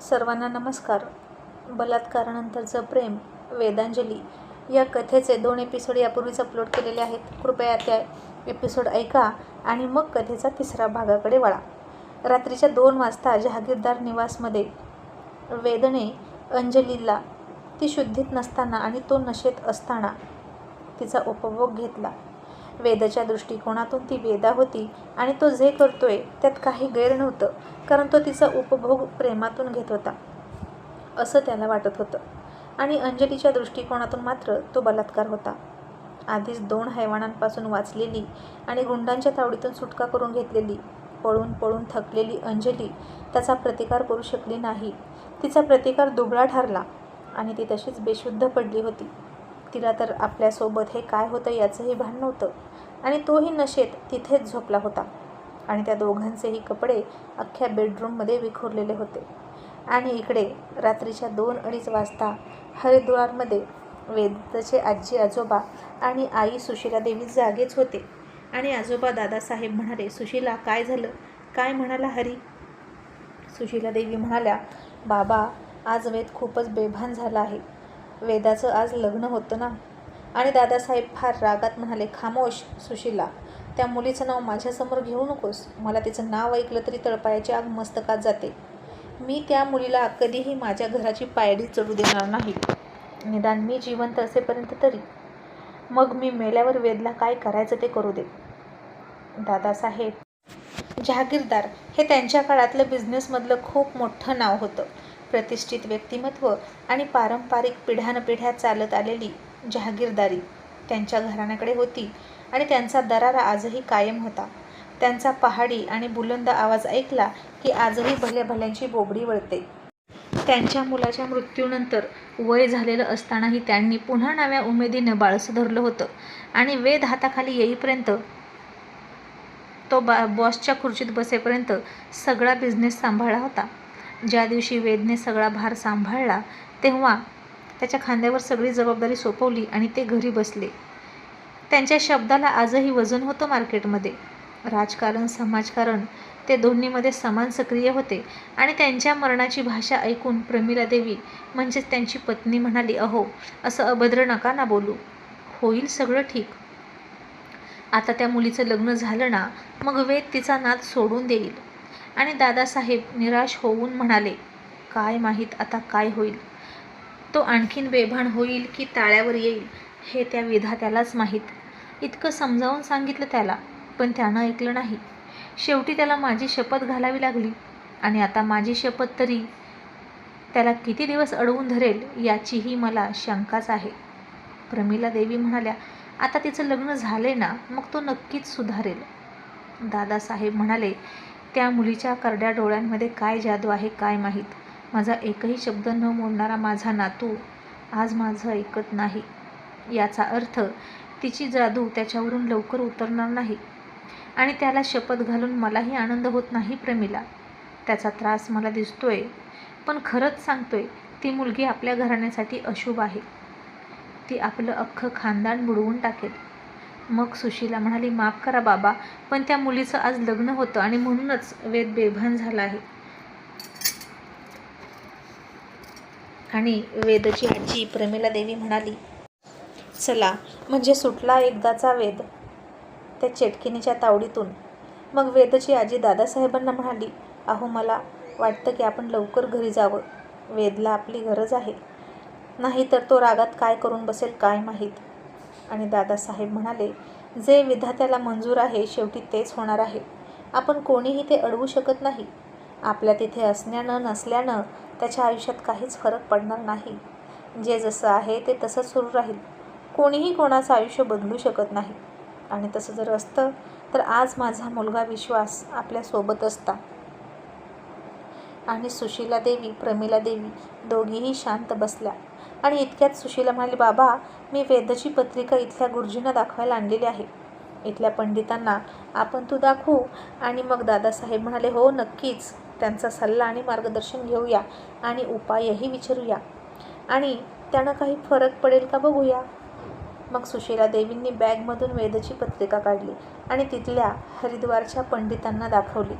सर्वांना नमस्कार. बलात्कारानंतरचं प्रेम वेदांजली या कथेचे दोन एपिसोड यापूर्वीच अपलोड केलेले आहेत. कृपया त्या एपिसोड ऐका आणि मग कथेचा तिसरा भागाकडे वळा. रात्रीच्या दोन वाजता जहागीरदार निवासमध्ये वेदने अंजलीला ती शुद्धीत नसताना आणि तो नशेत असताना तिचा उपभोग घेतला. वेदाच्या दृष्टिकोनातून ती वेदा होती आणि तो जे करतोय त्यात काही गैर नव्हतं कारण तो तिचा उपभोग प्रेमातून घेत होता असं त्याला वाटत होतं. आणि अंजलीच्या दृष्टिकोनातून मात्र तो बलात्कार होता. आधीच दोन हैवाणांपासून वाचलेली आणि गुंडांच्या तावडीतून सुटका करून घेतलेली पळून पळून थकलेली अंजली त्याचा प्रतिकार करू शकली नाही. तिचा प्रतिकार दुबळा ठरला आणि ती तशीच बेशुद्ध पडली होती. तिला तर आपल्यासोबत हे काय होतं याचंही भान नव्हतं. आणि तोही नशेत तिथेच झोपला होता. आणि त्या दोघांचेही कपडे अख्ख्या बेडरूममध्ये विखुरलेले होते. आणि इकडे रात्रीच्या दोन अडीच वाजता हरिद्वारमध्ये वेदाचे आजी आजोबा आणि आई सुशीला देवी जागेच होते. आणि आजोबा दादासाहेब म्हणाले सुशीला काय झालं? काय म्हणाला हरी? सुशीला देवी म्हणाल्या बाबा आज वेद खूपच बेभान झाला आहे. वेदाचं आज लग्न होतं ना आणि दादासाहेब फार रागात म्हणाले खामोश सुशीला त्या मुलीचं नाव माझ्यासमोर घेऊ नकोस. मला तिचं नाव ऐकलं तरी तळपायाची आग मस्तकात जाते. मी त्या मुलीला कधीही माझ्या घराची पायरी चढू देणार नाही. निदान मी जिवंत असेपर्यंत तरी. मग मी मेल्यावर वेदला काय करायचं ते करू दे. दादासाहेब जहागीरदार हे त्यांच्या काळातलं बिझनेसमधलं खूप मोठं नाव होतं. प्रतिष्ठित व्यक्तिमत्व आणि पारंपरिक पिढ्यानपिढ्या चालत आलेली जहागीरदारी त्यांच्या घराण्याकडे होती आणि त्यांचा दरारा आजही कायम होता. त्यांचा पहाडी आणि बुलंद आवाज ऐकला की आजही भल्या भल्यांची बोबडी वळते. त्यांच्या मुलाच्या मृत्यूनंतर वय झालेलं असतानाही त्यांनी पुन्हा नव्या उमेदीनं बाळसं धरलं होतं आणि वेद हाताखाली येईपर्यंत तो बा बॉसच्या खुर्चीत बसेपर्यंत सगळा बिझनेस सांभाळला होता. ज्या दिवशी वेदने सगळा भार सांभाळला तेव्हा त्याच्या खांद्यावर सगळी जबाबदारी सोपवली आणि ते घरी बसले. त्यांच्या शब्दाला आजही वजन होतं मार्केटमध्ये. राजकारण समाजकारण ते दोन्हीमध्ये समान सक्रिय होते आणि त्यांच्या मरणाची भाषा ऐकून प्रमिला देवी म्हणजेच त्यांची पत्नी म्हणाली अहो असं अभद्र नका ना बोलू. होईल सगळं ठीक. आता त्या मुलीचं लग्न झालं ना मग वेद तिचा नाद सोडून देईल. आणि दादासाहेब निराश होऊन म्हणाले काय माहीत आता काय होईल? तो आणखीन बेभान होईल की ताळ्यावर येईल हे त्या विधात्यालाच माहीत. इतकं समजावून सांगितलं त्याला पण त्यानं ऐकलं नाही. शेवटी त्याला माझी शपथ घालावी लागली. आणि आता माझी शपथ तरी त्याला किती दिवस अडवून धरेल याचीही मला शंकाच आहे. प्रमिला देवी म्हणाल्या आता तिचं लग्न झाले ना मग तो नक्कीच सुधारेल. दादासाहेब म्हणाले त्या मुलीच्या करड्या डोळ्यांमध्ये काय जादू आहे काय माहीत. माझा एकही शब्द न मोडणारा माझा नातू आज माझं ऐकत नाही. याचा अर्थ तिची जादू त्याच्यावरून लवकर उतरणार नाही आणि त्याला शपथ घालून मलाही आनंद होत नाही प्रेमीला. त्याचा त्रास मला दिसतोय पण खरंच सांगतोय ती मुलगी आपल्या घराण्यासाठी अशुभ आहे. ती आपलं अख्खं खानदान बुडवून टाकेल. मग सुशीला म्हणाली माफ करा बाबा पण त्या मुलीचं आज लग्न होतं आणि म्हणूनच वेद बेभान झाला आहे. आणि वेदची आजी प्रमिला देवी म्हणाली चला म्हणजे सुटला एकदाचा वेद त्या चेटकिनीच्या तावडीतून. मग वेदची आजी दादासाहेबांना म्हणाली अहो मला वाटतं की आपण लवकर घरी जावं. वेदला आपली गरज आहे. नाही तर तो रागात काय करून बसेल काय माहीत. आणि दादासाहेब म्हणाले जे विधात्याला मंजूर आहे शेवटी तेच होणार आहे. आपण कोणीही ते अडवू शकत नाही. आपल्या तिथे असण्यानं नसल्यानं त्याच्या आयुष्यात काहीच फरक पडणार नाही. जे जसं आहे ते तसंच सुरू राहील. कोणीही कोणाचं आयुष्य बदलू शकत नाही. आणि तसं जर असतं तर आज माझा मुलगा विश्वास आपल्यासोबत असता. आणि सुशीला देवी प्रमिला देवी दोघीही शांत बसल्या. आणि इतक्यात सुशीला म्हणाली बाबा मी वेदची पत्रिका इथल्या गुरुजींना दाखवायला आणलेली आहे. इथल्या पंडितांना आपण तू दाखवू. आणि मग दादासाहेब म्हणाले हो नक्कीच. त्यांचा सल्ला आणि मार्गदर्शन घेऊया आणि उपायही विचारूया. आणि त्यानं काही फरक पडेल का बघूया? मग सुशीला देवींनी बॅगमधून वेदची पत्रिका काढली आणि तिथल्या हरिद्वारच्या पंडितांना दाखवली.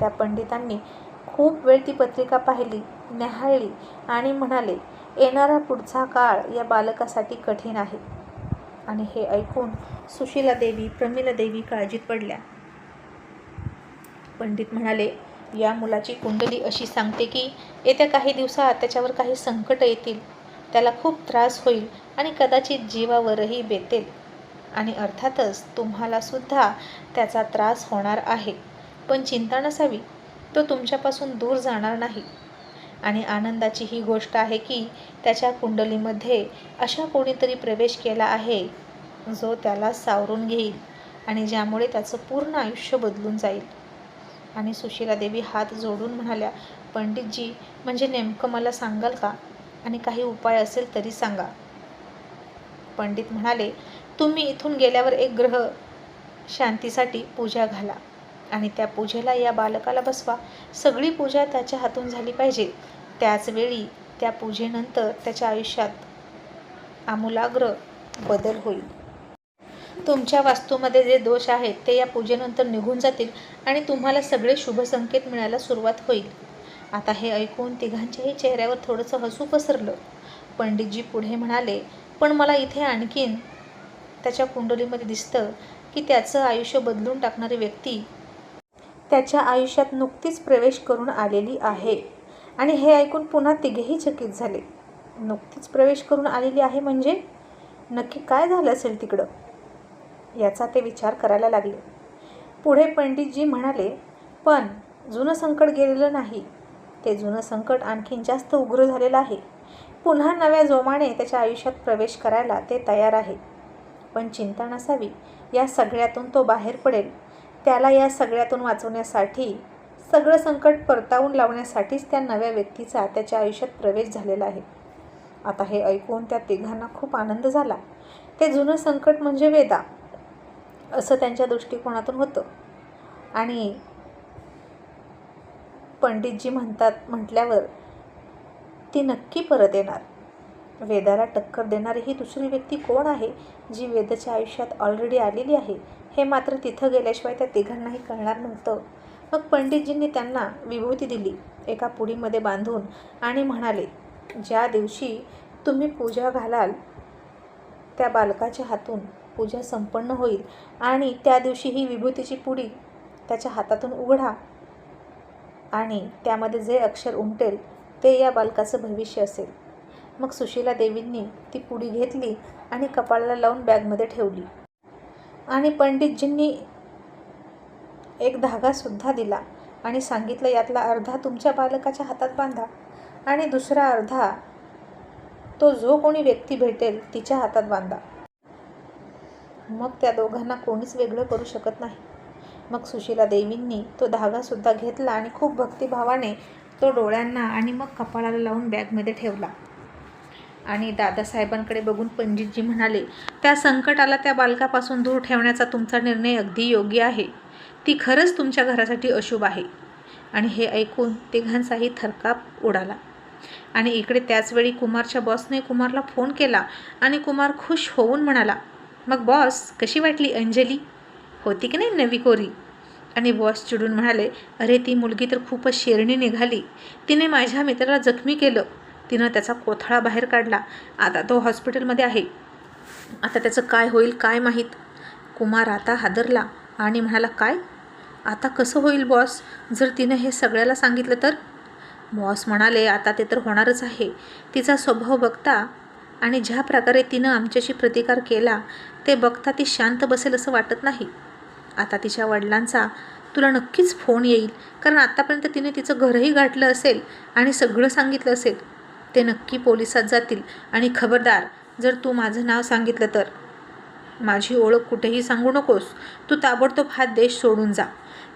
त्या पंडितांनी खूप वेळ ती पत्रिका पाहिली न्याहाळली आणि म्हणाले येणारा पुढचा काळ या बालकासाठी कठीण आहे. आणि हे ऐकून सुशीला देवी प्रमिला देवी काळजीत पडल्या. पंडित म्हणाले या मुलाची कुंडली अशी सांगते की येत्या काही दिवसात त्याच्यावर काही संकट येतील. त्याला खूप त्रास होईल आणि कदाचित जीवावरही बेतेल. आणि अर्थातच तुम्हालासुद्धा त्याचा त्रास होणार आहे. पण चिंता नसावी तो तुमच्यापासून दूर जाणार नाही. आणि आनंदाची ही गोष्ट आहे की त्याच्या कुंडलीमध्ये अशा कोणीतरी प्रवेश केला आहे जो त्याला सावरून घेईल आणि ज्यामुळे त्याचं पूर्ण आयुष्य बदलून जाईल. आणि सुशीला देवी हात जोडून म्हणाल्या पंडितजी म्हणजे नेमकं मला सांगाल का? आणि काही उपाय असेल तरी सांगा. पंडित म्हणाले तुम्ही इथून गेल्यावर एक ग्रह शांतीसाठी पूजा घाला आणि त्या पूजेला या बालकाला बसवा. सगळी पूजा त्याच्या हातून झाली पाहिजे. त्याचवेळी त्या पूजेनंतर त्याच्या आयुष्यात आमूलाग्र बदल होईल. तुमच्या वास्तूमध्ये जे दोष आहेत ते या पूजेनंतर निघून जातील आणि तुम्हाला सगळे शुभ संकेत मिळायला सुरुवात होईल. आता हे ऐकून तिघांच्याही चेहऱ्यावर थोडंसं हसू पसरलं. पंडितजी पुढे म्हणाले पण मला इथे आणखीन त्याच्या कुंडलीमध्ये दिसतं की त्याचं आयुष्य बदलून टाकणारी व्यक्ती त्याच्या आयुष्यात नुकतीच प्रवेश करून आलेली आहे. आणि हे ऐकून पुन्हा तिघेही चकित झाले. नुकतीच प्रवेश करून आलेली आहे म्हणजे? नक्की काय झालं असेल तिकडं? याचा ते विचार करायला लागले. पुढे पंडितजी म्हणाले पण जुनं संकट गेलेलं नाही. ते जुनं संकट आणखीन जास्त उग्र झालेलं आहे. पुन्हा नव्या जोमाने त्याच्या आयुष्यात प्रवेश करायला ते तयार आहे पण चिंता नसावी या सगळ्यातून तो बाहेर पडेल. त्याला या सगळ्यातून वाचवण्यासाठी सगळं संकट परतावून लावण्यासाठीच त्या नव्या व्यक्तीचा त्याच्या आयुष्यात प्रवेश झालेला आहे. आता हे ऐकून त्या तिघांना खूप आनंद झाला. ते जुनं संकट म्हणजे वेदा. असं त्यांच्या दृष्टिकोनातून होतं. आणि पंडितजी म्हणतात म्हटल्यावर ती नक्की परत येणार. वेदाला टक्कर देणारी ही दुसरी व्यक्ती कोण आहे जी वेदाच्या आयुष्यात ऑलरेडी आलेली आहे? हे मात्र तिथं गेल्याशिवाय त्या तिघांनाही कळणार नव्हतं. मग पंडितजींनी त्यांना विभूती दिली एका पुडीमध्ये बांधून आणि म्हणाले ज्या दिवशी तुम्ही पूजा घालाल त्या बालकाच्या हातून पूजा संपन्न होईल आणि त्या दिवशी ही विभूतीची पुडी त्याच्या हातातून उघडा आणि त्यामध्ये जे अक्षर उमटेल ते या बालकाचं भविष्य असेल. मग सुशीला देवींनी ती पुडी घेतली आणि कपाळाला लावून बॅगमध्ये ठेवली. आणि पंडितजींनी एक धागासुद्धा दिला आणि सांगितलं यातला अर्धा तुमच्या बालकाच्या हातात बांधा आणि दुसरा अर्धा तो जो कोणी व्यक्ती भेटेल तिच्या हातात बांधा. मग त्या दोघांना कोणीच वेगळं करू शकत नाही. मग सुशीला देवींनी तो धागासुद्धा घेतला आणि खूप भक्तिभावाने तो डोळ्यांना आणि मग कपाळाला लावून बॅगमध्ये ठेवला. आणि दादासाहेबांकडे बघून पंडितजी म्हणाले त्या संकटाला त्या बालकापासून दूर ठेवण्याचा तुमचा निर्णय अगदी योग्य आहे. ती खरंच तुमच्या घरासाठी अशुभ आहे. आणि हे ऐकून तिघांचाही थरकाप उडाला आणि इकडे त्याचवेळी कुमारच्या बॉसने कुमारला फोन केला आणि कुमार खुश होऊन म्हणाला मग बॉस कशी वाटली अंजली? होती की नाही नवी कोरी? आणि बॉस चिडून म्हणाले अरे ती मुलगी तर खूपच शेरणी निघाली. तिने माझ्या मित्राला जखमी केलं. तिनं त्याचा कोथळा बाहेर काढला. आता तो हॉस्पिटलमध्ये आहे. आता त्याचं काय होईल काय माहीत? कुमार आता हादरला आणि म्हणाला काय? आता कसं होईल बॉस? जर तिनं हे सगळ्याला सांगितलं तर? बॉस म्हणाले आता ते तर होणारच आहे. तिचा स्वभाव बघता आणि ज्या प्रकारे तिनं आमच्याशी प्रतिकार केला ते बघता ती शांत बसेल असं वाटत नाही. आता तिच्या वडिलांचा तुला नक्कीच फोन येईल कारण आत्तापर्यंत तिने तिचं घरही गाठलं असेल आणि सगळं सांगितलं असेल. ते नक्की पोलिसात जातील. आणि खबरदार जर तू माझं नाव सांगितलं तर. माझी ओळख कुठेही सांगू नकोस. तू ताबडतोब हा देश सोडून जा.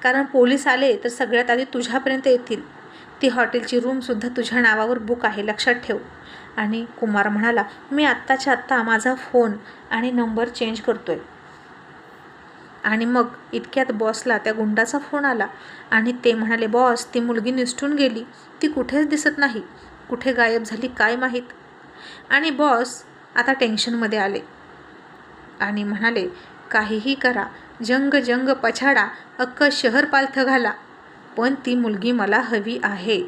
कारण पोलीस आले तर सगळ्यात आधी तुझ्यापर्यंत येतील. ती हॉटेलची रूमसुद्धा तुझ्या नावावर बुक आहे लक्षात ठेव. आणि कुमार म्हणाला मी आत्ताच्या आत्ता माझा फोन आणि नंबर चेंज करतो आहे आणि मग इतक्यात बॉसला त्या गुंडाचा फोन आला आणि ते म्हणाले बॉस ती मुलगी निसटून गेली. ती कुठेच दिसत नाही. कुठे गायब झाली काय माहीत? आणि बॉस आता टेन्शनमध्ये आले आणि म्हणाले काहीही करा. जंग जंग पछाडा. अक्क शहर पालथं घाला. पण ती मुलगी मला हवी आहे.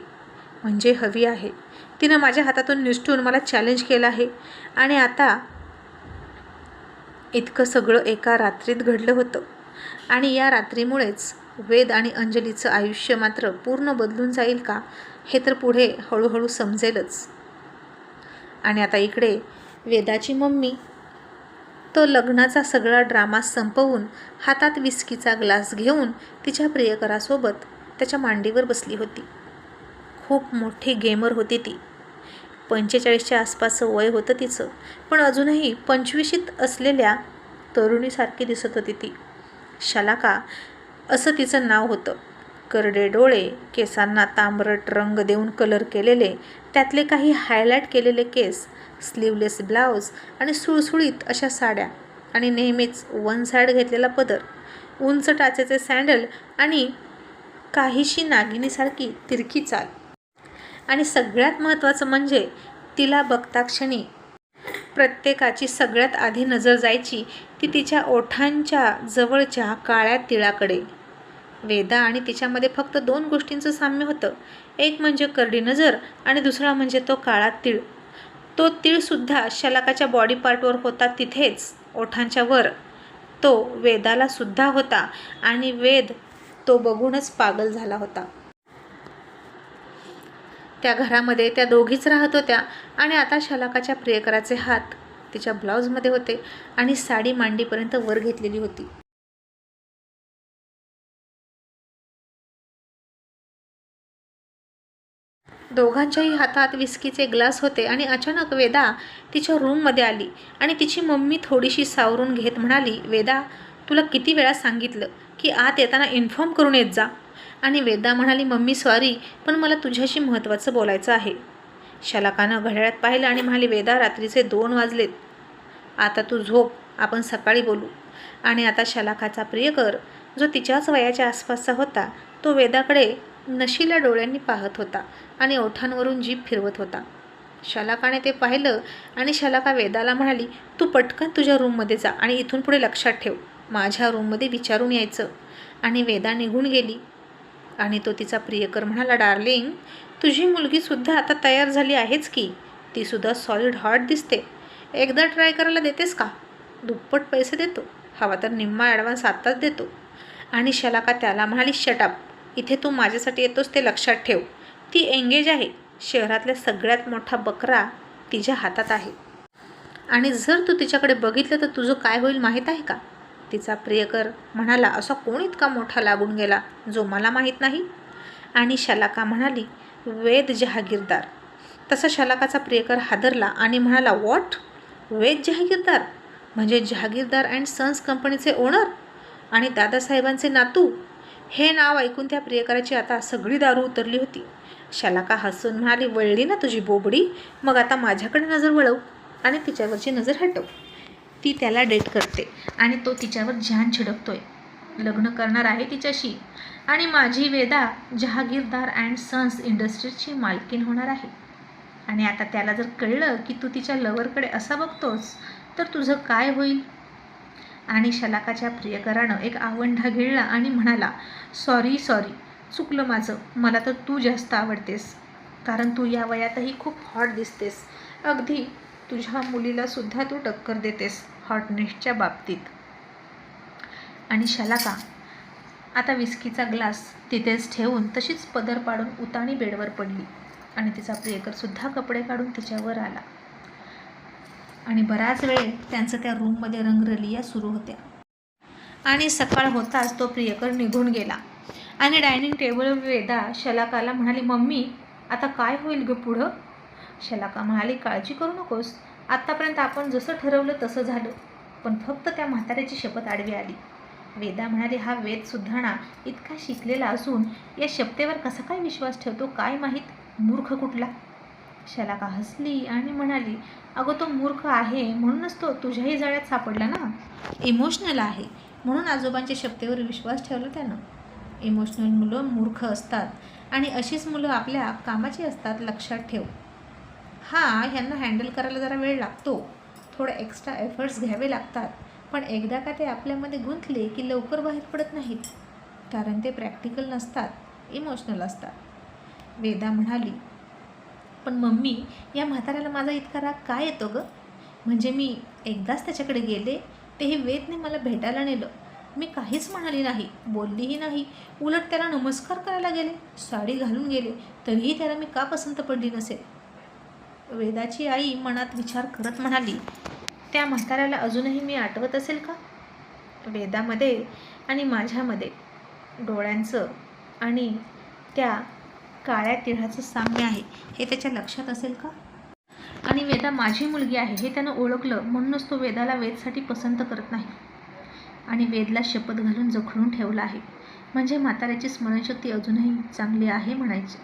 म्हणजे हवी आहे. तिनं माझ्या हातातून निसटून मला चॅलेंज केलं आहे. आणि आता इतकं सगळं एका रात्रीत घडलं होतं. आणि या रात्रीमुळेच वेद आणि अंजलीचं आयुष्य मात्र पूर्ण बदलून जाईल का हे तर पुढे हळूहळू समजेलच. आणि आता इकडे वेदाची मम्मी तो लग्नाचा सगळा ड्रामा संपवून हातात विस्कीचा ग्लास घेऊन तिच्या प्रियकरासोबत त्याच्या मांडीवर बसली होती. खूप मोठी गेमर होती ती. पंचेचाळीसच्या आसपासचं वय होतं तिचं पण अजूनही पंचवीशीत असलेल्या तरुणीसारखी दिसत होती ती. शलाका असं तिचं नाव होतं. करडे डोळे केसांना तांबरट रंग देऊन कलर केलेले त्यातले काही हायलाईट केलेले केस स्लीवलेस ब्लाऊज आणि सुळसुळीत अशा साड्या आणि नेहमीच वन साईड घेतलेला पदर उंच टाचेचे सँडल आणि काहीशी नागिनीसारखी तिरकी चाल. आणि सगळ्यात महत्त्वाचं म्हणजे तिला बघता क्षणी प्रत्येकाची सगळ्यात आधी नजर जायची ती तिच्या ओठांच्या जवळच्या काळ्या तिळाकडे. वेदा आणि तिच्यामध्ये फक्त दोन गोष्टींचं साम्य होतं. एक म्हणजे करडी नजर आणि दुसरा म्हणजे तो काळा तिळ. तो तिळसुद्धा शलाकाच्या बॉडी पार्टवर होता तिथेच ओठांच्या वर. तो वेदालासुद्धा होता आणि वेद तो बघूनच पागल झाला होता. त्या घरामध्ये त्या दोघीच राहत होत्या आणि आता शलाकाच्या प्रियकराचे हात तिच्या ब्लाऊजमध्ये होते आणि साडी मांडीपर्यंत वर घेतलेली होती. दोघांच्याही हातात विस्कीचे ग्लास होते आणि अचानक वेदा तिच्या रूममध्ये आली आणि तिची मम्मी थोडीशी सावरून घेत म्हणाली वेदा तुला किती वेळा सांगितलं की आत येताना इन्फॉर्म करून येत जा. आणि वेदा म्हणाली मम्मी सॉरी पण मला तुझ्याशी महत्त्वाचं बोलायचं आहे. शलाकानं घड्याळात पाहिलं आणि म्हणाली वेदा रात्रीचे दोन वाजलेत. आता तू झोप आपण सकाळी बोलू. आणि आता शलाकाचा प्रियकर जो तिच्याच वयाच्या आसपासचा होता तो वेदाकडे नशीला डोळ्यांनी पाहत होता आणि ओठांवरून जीभ फिरवत होता. शलाकाने ते पाहिलं आणि शलाका वेदाला म्हणाली तू पटकन तुझ्या रूममध्ये जा आणि इथून पुढे लक्षात ठेव. माझ्या रूममध्ये विचारून यायचं. आणि वेदा निघून गेली. आणि तो तिचा प्रियकर म्हणाला डार्लिंग तुझी मुलगीसुद्धा आता तयार झाली आहेच की? तीसुद्धा सॉलिड हार्ट दिसते. एकदा ट्राय करायला देतेस का? दुप्पट पैसे देतो. हवा तर निम्मा ॲडव्हान्स आत्ताच देतो. आणि शलाका त्याला म्हणाली शटअप इथे तू माझ्यासाठी येतोस ते लक्षात ठेव. ती एंगेज आहे. शहरातल्या सगळ्यात मोठा बकरा तिच्या हातात आहे. आणि जर तू तिच्याकडे बघितलं तर तुझं काय होईल माहीत आहे का? तिचा प्रियकर म्हणाला असा कोण इतका मोठा लागून गेला जो मला माहीत नाही? आणि शलाका म्हणाली वेद जहागीरदार. तसा शलाकाचा प्रियकर हादरला आणि म्हणाला वॉट? वेद जहागीरदार? म्हणजे जहागीरदार अँड सन्स कंपनीचे ओनर? आणि दादासाहेबांचे नातू? हे नाव ऐकून त्या प्रियकराची आता सगळी दारू उतरली होती. शलाका हसून म्हणाली वळली ना तुझी बोबडी? मग आता माझ्याकडे नजर वळव. आणि तिच्यावरची नजर हटव. ती त्याला डेट करते. आणि तो तिच्यावर जान छिडकतोय. लग्न करणार आहे तिच्याशी. आणि माझी वेदा जहागीरदार अँड सन्स इंडस्ट्रीजची मालकीन होणार आहे. आणि आता त्याला जर कळलं की तू तिच्या लवरकडे असा बघतोस तर तुझं काय होईल? आणि शलाकाच्या प्रियकरानं एक आवंढा गिळला आणि म्हणाला सॉरी सॉरी चुकलं माझं. मला तर तू जास्त आवडतेस. कारण तू या वयातही खूप हॉट दिसतेस. अगदी तुझ्या मुलीलासुद्धा तू टक्कर देतेस हॉटनेसच्या बाबतीत. आणि शलाका आता विस्कीचा ग्लास तिथेच ठेवून तशीच पदर पाडून उताणी बेडवर पडली आणि तिचा प्रियकरसुद्धा कपडे काढून तिच्यावर आला. आणि बराच वेळ त्यांचं त्या रूममध्ये रंगरलिया सुरू होत्या. आणि सकाळ होताच तो प्रियकर निघून गेला. आणि डायनिंग टेबलवर वेदा शलाकाला म्हणाली मम्मी आता काय होईल ग पुढं? शलाका म्हणाली काळजी करू नकोस. आत्तापर्यंत आपण जसं ठरवलं तसं झालं. पण फक्त त्या म्हाताऱ्याची शपथ आडवी आली. वेदा म्हणाले हा वेद सुद्धा इतका शिकलेला असून या शपथेवर कसा काय विश्वास ठेवतो? काय माहीत? मूर्ख कुठला? शलाका हसली आणि म्हणाली अगं तो मूर्ख आहे. म्हणूनच तो तुझ्याही जाळ्यात सापडला ना? इमोशनल आहे. म्हणून आजोबांच्या शपथेवर विश्वास ठेवला त्यानं. इमोशनल मुलं मूर्ख असतात आणि अशीच मुलं आपल्या कामाची असतात लक्षात ठेव. हां ह्यांना हँडल करायला जरा वेळ लागतो. थोडं एक्स्ट्रा एफर्ट्स घ्यावे लागतात. पण एकदा का ते आपल्यामध्ये गुंतले की लवकर बाहेर पडत नाहीत? कारण ते प्रॅक्टिकल नसतात इमोशनल असतात. वेदा म्हणाली पण मम्मी या म्हाताऱ्याला माझा इतका राग काय येतो गं? म्हणजे मी एकदाच त्याच्याकडे गेले ते हे वेदने मला भेटायला नेलं. मी काहीच म्हणाली नाही बोललीही नाही. उलट त्याला नमस्कार करायला गेले साडी घालून गेले. तरीही त्याला मी का पसंत पडली नसेल? वेदाची आई मनात विचार करत म्हणाली त्या म्हाताऱ्याला अजूनही मी आठवत असेल का? वेदामध्ये आणि माझ्यामध्ये डोळ्यांचं आणि त्या काळ्या तिळाचं साम्य आहे हे त्याच्या लक्षात असेल का? आणि वेदा माझी मुलगी आहे हे त्यानं ओळखलं म्हणूनच तो वेदाला वेदसाठी पसंत करत नाही. आणि वेदला शपथ घालून जखडून ठेवला आहे. म्हणजे म्हाताऱ्याची स्मरणशक्ती अजूनही चांगली आहे म्हणायची.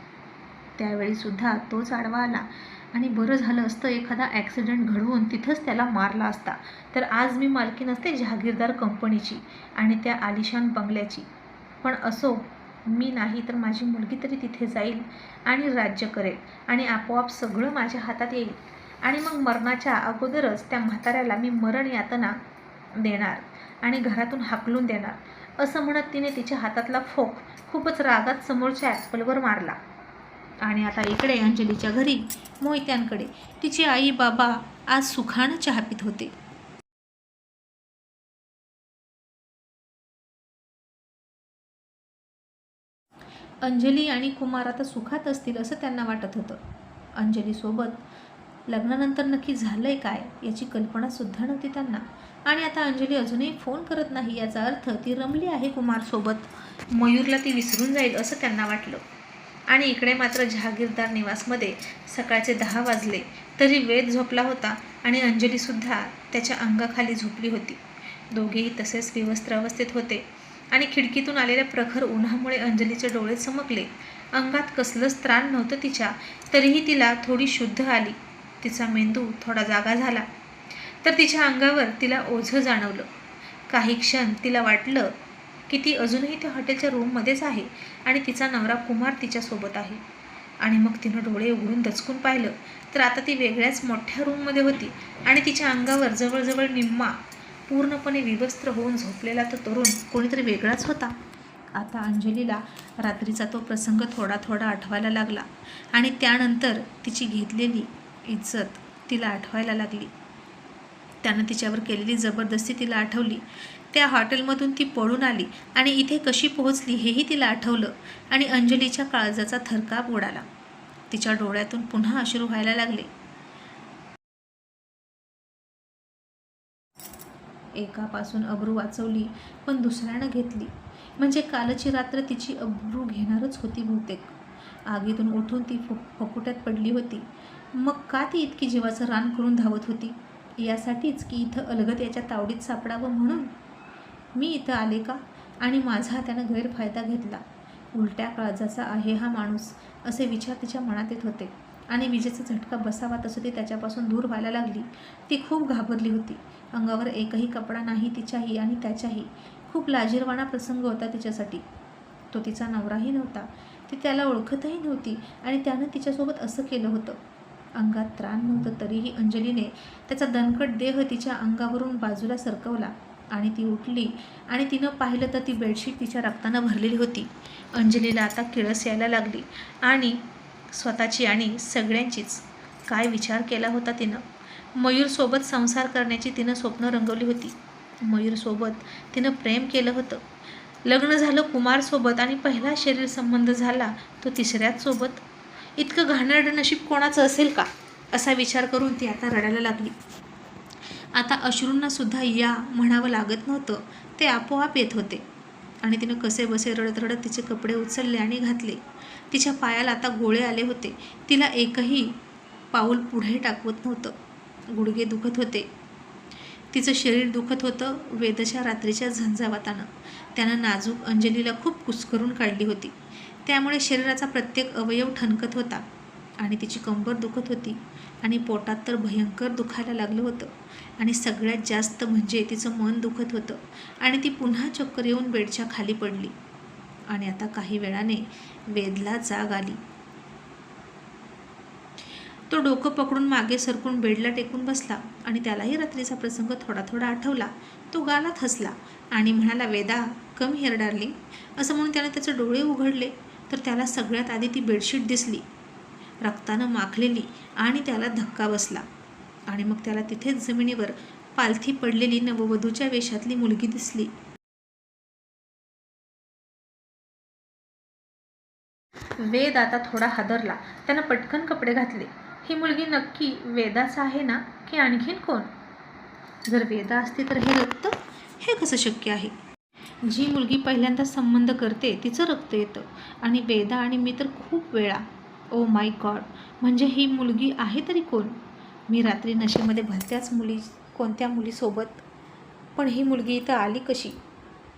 त्यावेळीसुद्धा तोच आडवा आला. आणि बरं झालं असतं एखादा ॲक्सिडेंट घडवून तिथंच त्याला मारला असता. तर आज मी मालकी नसते जहागीरदार कंपनीची आणि त्या आलिशान बंगल्याची. पण असो मी नाही तर माझी मुलगी तरी तिथे जाईल आणि राज्य करेल आणि आपोआप सगळं माझ्या हातात येईल. आणि मग मरणाच्या अगोदरच त्या म्हाताऱ्याला मी मरण यातना देणार आणि घरातून हाकलून देणार. असं म्हणत तिने तिच्या हातातला फोक खूपच रागात समोरच्या ॲपलवर मारला. आणि आता इकडे अंजलीच्या घरी मोहित्यांकडे. तिची आई बाबा आज सुखानं चहापित होते. अंजली आणि कुमार आता सुखात असतील असं त्यांना वाटत होतं. अंजलीसोबत लग्नानंतर नक्की झालं आहे काय याची कल्पनासुद्धा नव्हती त्यांना. आणि आता अंजली अजूनही फोन करत नाही याचा अर्थ ती रमली आहे कुमारसोबत. मयूरला ती विसरून जाईल असं त्यांना वाटलं. आणि इकडे मात्र जहागीरदार निवासमध्ये सकाळचे दहा वाजले. तरी वेद झोपला होता आणि अंजलीसुद्धा त्याच्या अंगाखाली झोपली होती. दोघेही तसेच विवस्त्र अवस्थेत होते आणि खिडकीतून आलेल्या प्रखर उन्हामुळे अंजलीचे डोळे चमकले. अंगात कसलंच त्राण नव्हतं तिच्या तरीही तिला थोडी शुद्ध आली. तिचा मेंदू थोडा जागा झाला. तर तिच्या अंगावर तिला ओझं जाणवलं. काही क्षण तिला वाटलं की ती अजूनही त्या हॉटेलच्या रूममध्येच आहे आणि तिचा नवरा कुमार तिच्यासोबत आहे. आणि मग तिनं डोळे उघडून दचकून पाहिलं तर आता ती वेगळ्याच मोठ्या रूममध्ये होती आणि तिच्या अंगावर जवळजवळ निम्मा पूर्णपणे विवस्त्र होऊन झोपलेला तो तरुण कोणीतरी वेगळाच होता. आता अंजलीला रात्रीचा तो प्रसंग थोडा थोडा आठवायला लागला आणि त्यानंतर तिची घेतलेली इज्जत तिला आठवायला लागली. त्यानं तिच्यावर केलेली जबरदस्ती तिला आठवली. त्या हॉटेलमधून ती पळून आली आणि इथे कशी पोहोचली हेही तिला आठवलं आणि अंजलीच्या काळजाचा थरकाप उडाला. तिच्या डोळ्यातून पुन्हा अश्रू व्हायला लागले. एकापासून अब्रू वाचवली पण दुसऱ्यानं घेतली. म्हणजे कालची रात्र तिची अब्रू घेणारच होती बहुतेक. आगीतून उठून ती फु फकुट्यात पडली होती. मग का ती इतकी जीवाचं रान करून धावत होती? यासाठीच की इथं अलगत याच्या तावडीत सापडावं म्हणून? मी इथं आले का? आणि माझा त्यानं गैरफायदा घेतला. उलट्या काळजाचा आहे हा माणूस असे विचार तिच्या मनात येत होते. आणि विजेचा झटका बसावा तसं ती त्याच्यापासून दूर व्हायला लागली. ती खूप घाबरली होती. अंगावर एकही कपडा नाही तिच्याही आणि त्याच्याही. खूप लाजीरवाणा प्रसंग होता तिच्यासाठी. तो तिचा नवराही नव्हता. ती त्याला ओळखतही नव्हती आणि त्यानं तिच्यासोबत असं केलं होतं. अंगात त्राण नव्हतं तरीही अंजलीने त्याचा दणकट देह तिच्या अंगावरून बाजूला सरकवला. आणि ती उठली आणि तिनं पाहिलं तर ती बेडशीट तिच्या रक्तानं भरलेली होती. अंजलीला आता किळस यायला लागली आणि स्वतःची आणि सगळ्यांचीच. काय विचार केला होता तिनं? मयूरसोबत संसार करण्याची तिनं स्वप्न रंगवली होती. मयूरसोबत तिनं प्रेम केलं होतं. लग्न झालं कुमारसोबत आणि पहिला शरीर संबंध झाला तो तिसऱ्याच सोबत. इतकं घाणेरडं नशीब कोणाचं असेल का? असा विचार करून ती आता रडायला लागली. आता अश्रूंना सुद्धा या म्हणावं लागत नव्हतं. ते आपोआप येत होते. आणि तिनं कसे बसे रडत रडत तिचे कपडे उचलले आणि घातले. तिच्या पायाला आता गोळे आले होते. तिला एकही पाऊल पुढे टाकवत नव्हतं. गुडघे दुखत होते. तिचं शरीर दुखत होतं वेदच्या रात्रीच्या झंझावातानं. त्यानं नाजूक अंजलीला खूप कुस्करून काढली होती. त्यामुळे शरीराचा प्रत्येक अवयव ठणकत होता. आणि तिची कंबर दुखत होती. आणि पोटात तर भयंकर दुखायला लागलं होतं. आणि सगळ्यात जास्त म्हणजे तिचं मन दुखत होतं. आणि ती पुन्हा चक्कर येऊन बेडच्या खाली पडली. आणि आता काही वेळाने वेदला जाग आली. तो डोकं पकडून मागे सरकून बेडला टेकून बसला आणि त्यालाही रात्रीचा प्रसंग थोडा थोडा आठवला. तो गालात हसला आणि म्हणाला वेदा कम हिअर डार्लिंग. असं म्हणून त्याने त्याचे डोळे उघडले. तर त्याला सगळ्यात आधी ती बेडशीट दिसली. रक्तानं माखलेली आणि त्याला धक्का बसला. आणि मग त्याला तिथेच जमिनीवर पालथी पडलेली नववधूच्या वेशातली मुलगी दिसली. वेद आता थोडा हादरला. त्यानं पटकन कपडे घातले. ही मुलगी नक्की वेदाच आहे ना की आणखीन कोण? जर वेदा असती तर हे रक्त? हे कसं शक्य आहे? जी मुलगी पहिल्यांदा संबंध करते तिचं रक्त येतं. आणि वेदा आणि मी तर खूप वेळा ओ माय गॉड म्हणजे ही मुलगी आहे तरी कोण? मी रात्री नशेमध्ये भलत्याच मुली कोणत्या मुलीसोबत? पण ही मुलगी इथं आली कशी?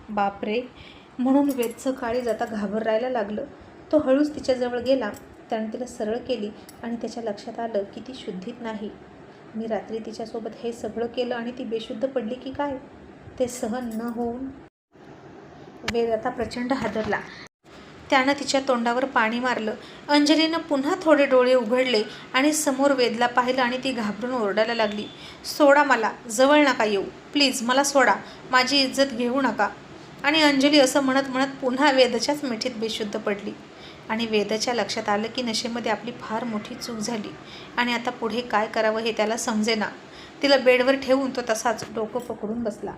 बापरे. म्हणून वेदचं काळी जाता घाबरायला लागलं. तो हळूच तिच्याजवळ गेला. त्याने तिला सरळ केली आणि त्याच्या लक्षात आलं की ती शुद्धीत नाही. मी रात्री तिच्यासोबत हे सगळं केलं आणि ती बेशुद्ध पडली की काय? ते सहन न होऊन वेद आता प्रचंड हादरला. त्यानं तिच्या तोंडावर पाणी मारलं. अंजलीनं पुन्हा थोडे डोळे उघडले आणि समोर वेदला पाहिलं आणि ती घाबरून ओरडायला लागली. सोडा मला जवळ नका येऊ. प्लीज मला सोडा. माझी इज्जत घेऊ नका. आणि अंजली असं म्हणत म्हणत पुन्हा वेदच्याच मिठीत बेशुद्ध पडली. आणि वेदच्या लक्षात आलं की नशेमध्ये आपली फार मोठी चूक झाली. आणि आता पुढे काय करावं हे त्याला समजेना. तिला बेडवर ठेवून तो तसाच डोकं पकडून बसला.